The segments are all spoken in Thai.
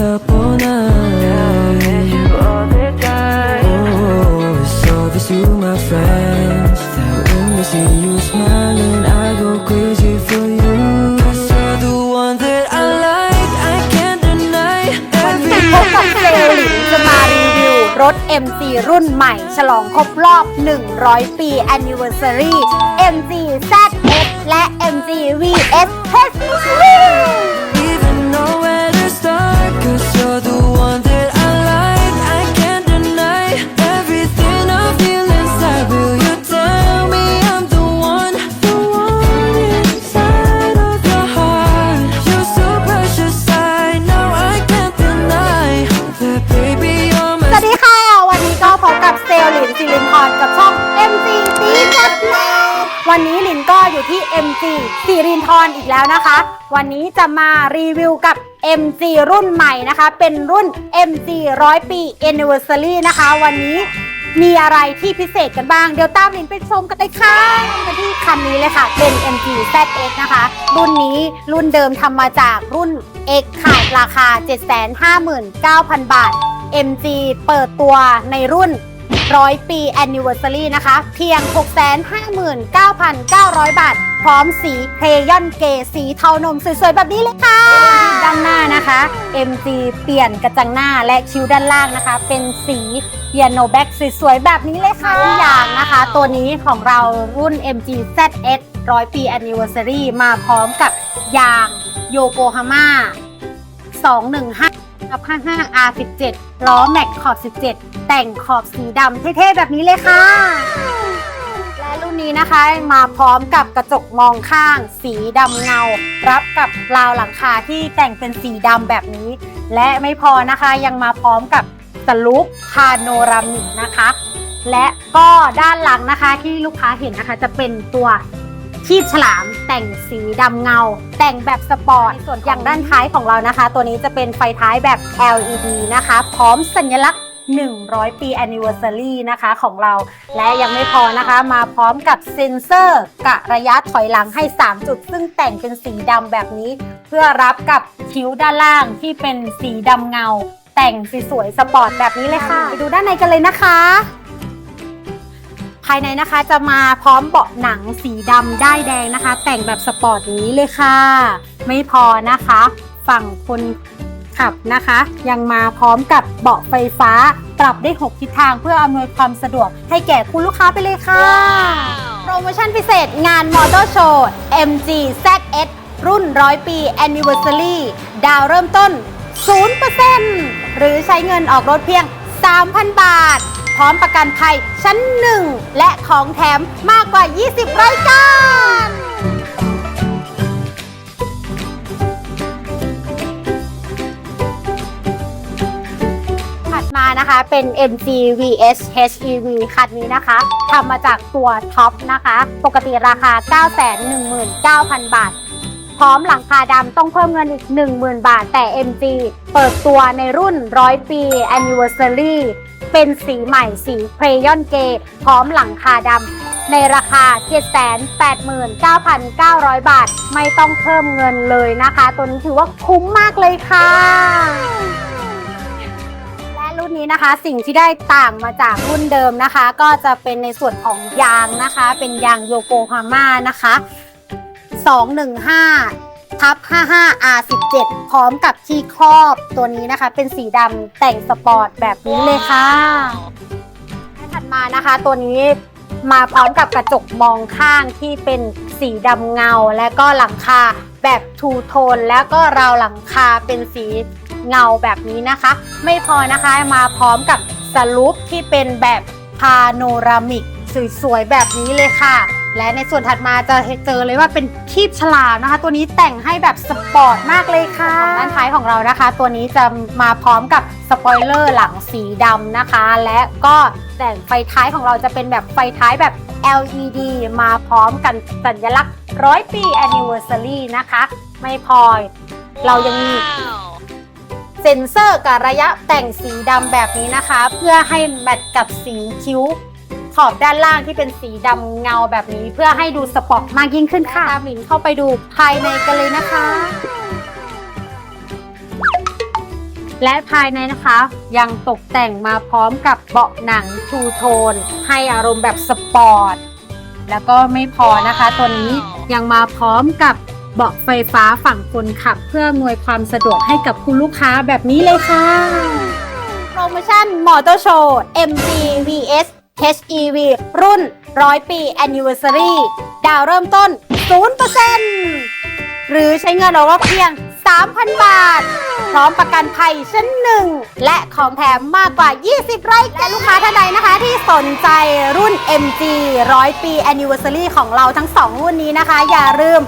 up all night. Oh, it's obvious you my friends. That when they see you smiling, I go crazy for you. 'Cause you're the one that I like. I can't deny วันนี้พบกับเซลลหลินจะมารีวิวรถ MG รุ่นใหม่ ฉลองครบรอบ 100 ปี Anniversary MG ZS และ MG VS HEV even know สวัสดีค่ะ วันนี้ก็พบกับเซลลินสิรินพรกับช่อง MG ตีจัดแล วันนี้ลินก็อยู่ที่ MG สิรินทรอีกแล้วนะคะ วันนี้จะมารีวิวกับ MG รุ่นใหม่นะคะ เป็นรุ่น MG 100 ปี Anniversary นะคะ วันนี้มีอะไรที่พิเศษกันบ้าง เดี๋ยวตามลินไปชมกันเลยค่ะกันที่คันนี้เลยค่ะ เป็น MG ZX นะคะ รุ่นนี้รุ่นเดิมทำมาจากรุ่น X ค่ะราคา 759,000 บาท MG เปิดตัวในรุ่น 100 ปี Anniversary นะคะ เพียง 659,900 บาท พร้อมสีเพยอนเกสีเทานมสวยๆ แบบนี้เลยค่ะ ด้านหน้านะคะ MG เปลี่ยนกระจังหน้าและคิ้วด้านล่างนะคะ เป็นสีเปียโนแบ็กสวยๆ แบบนี้เลยค่ะที่ยางนะคะ ตัวนี้ของเรารุ่น MG ZS 100 ปี Anniversary มาพร้อมกับยางโยโกฮาม่า215 กับ55 R17 ล้อแม็กขอบ 17 แต่งขอบสีดำเท่ๆ แบบนี้เลยค่ะ และรุ่นนี้นะคะมาพร้อมกับกระจกมองข้าง สีดำเงา รับกับราวหลังคาที่แต่งเป็นสีดำแบบนี้ และไม่พอนะคะยังมาพร้อมกับสลูปพาโนรามิกนะคะ และก็ด้านหลังนะคะที่ลูกค้าเห็นนะคะจะเป็นตัว ชีพฉลามแต่งสีดำเงา แต่งแบบสปอร์ตส่วนอย่างด้านท้ายของเรานะคะ ตัวนี้จะเป็นไฟท้ายแบบ LED นะคะ พร้อมสัญลักษณ์ 100 ปี Anniversary นะคะของเรา และยังไม่พอนะคะ มาพร้อมกับเซ็นเซอร์ กะระยะถอยหลังให้ 3 จุด ซึ่งแต่งเป็นสีดำแบบนี้ เพื่อรับกับคิ้วด้านล่างที่เป็นสีดำเงา แต่งสวยๆสปอร์ตแบบนี้เลยค่ะ ไปดูด้านในกันเลยนะคะภายในนะคะจะมาพร้อมเบาะหนังสีดำด้ายแดงนะคะ แต่งแบบสปอร์ตอย่างนี้เลยค่ะ ไม่พอนะคะ ฝั่งคนขับนะคะ ยังมาพร้อมกับเบาะไฟฟ้า ปรับได้ 6 ทิศทางเพื่ออำนวยความสะดวกให้แก่คุณลูกค้าไปเลยค่ะ โปรโมชั่นพิเศษงานมอเตอร์โชว์ MG ZS รุ่น 100 ปี Anniversary ดาวเริ่มต้น 0%หรือใช้เงินออกรถเพียง 3,000 บาทพ ร้อมประกันภัยชั้น1และของแถมมากกว่า 20 รายการถัดมานะคะเป็น MG VS HEV คันนี้นะคะทำมาจากตัวท็อปนะคะ ปกติราคา 919,000 บาท พร้อมหลังคาดำต้องเพิ่มเงินอีก 10,000 บาท แต่ MG เปิดตัวในรุ่น 100 ปี Anniversary เป็นสีใหม่สีเพรยอนเกพร้อมหลังคาดำในราคา 789,900 บาท ไม่ต้องเพิ่มเงินเลยนะคะ ตัวนี้ถือว่าคุ้มมากเลยค่ะ และรุ่นนี้นะคะสิ่งที่ได้ต่างมาจากรุ่นเดิมนะคะ ก็จะเป็นในส่วนของยางนะคะ เป็นยางโยโกฮาม่านะคะ 215ทับ 55 R17 พร้อมกับที่ครอบตัวนี้นะคะ เป็นสีดำแต่งสปอร์ตแบบนี้เลยค่ะและถัดมานะคะ ตัวนี้มาพร้อมกับกระจกมองข้างที่เป็นสีดำเงา และก็หลังคาแบบทูโทน แล้วก็ราวหลังคาเป็นสีเงาแบบนี้นะคะ ไม่พอนะคะมาพร้อมกับสลูปที่เป็นแบบพาโนรามิกสวยๆแบบนี้เลยค่ะ และในส่วนถัดมาจะเจอเลยว่าเป็นคีบฉลามนะคะ ตัวนี้แต่งให้แบบสปอร์ตมากเลยค่ะด้านท้ายของเรานะคะ ตัวนี้จะมาพร้อมกับสปอยเลอร์หลังสีดำนะคะ และก็แต่งไฟท้ายของเราจะเป็นแบบไฟท้ายแบบ LED มาพร้อมกันสัญลักษณ์ร้อยปี Anniversary นะคะ ไม่พอเรายังมีเซ็นเซอร์กับระยะแต่งสีดำแบบนี้นะคะ เพื่อให้แมทกับสีคิ้ว ขอบด้านล่างที่เป็นสีดำเงาแบบนี้ เพื่อให้ดูสปอร์ตมากยิ่งขึ้นค่ะตามหลินเข้าไปดูภายในกันเลยนะคะ และภายในนะคะ ยังตกแต่งมาพร้อมกับเบาะหนังทูโทน ให้อารมณ์แบบสปอร์ตแล้วก็ไม่พอนะคะ ตัวนี้ยังมาพร้อมกับเบาะไฟฟ้าฝั่งคนขับ เพื่ออำนวยความสะดวกให้กับคุณลูกค้าแบบนี้เลยค่ะ โปรโมชั่นมอเตอร์โชว์ MG VS HEV รุ่น 100 ปี Anniversary ดาวเริ่มต้น 0%หรือใช้เงินออกรถเพียง 3,000 บาท พร้อมประกันภัยชั้นหนึ่ง และของแถมมากกว่า 20 ไร่และลูกค้าท่านใดนะคะที่สนใจรุ่น MG 100 ปี Anniversary ของเราทั้ง 2 รุ่นนี้นะคะ อย่าลืม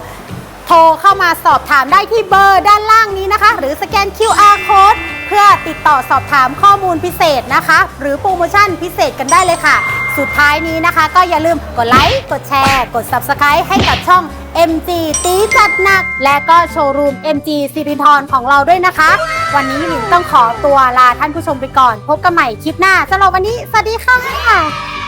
โทรเข้ามาสอบถามได้ที่เบอร์ด้านล่างนี้นะคะ หรือสแกน QR code พื่อติดต่อสอบถามข้อมูลพิเศษนะคะ หรือโปรโมชั่นพิเศษกันได้เลยค่ะ สุดท้ายนี้นะคะ ก็อย่าลืมกดไลค์ กดแชร์ กด Subscribe ให้กับช่อง MG ตีจัดหนัก และก็โชว์รูม MG สิรินทรของเราด้วยนะคะ วันนี้หลิงต้องขอตัวลาท่านผู้ชมไปก่อน พบกันใหม่คลิปหน้าสำหรับวันนี้ สวัสดีค่ะ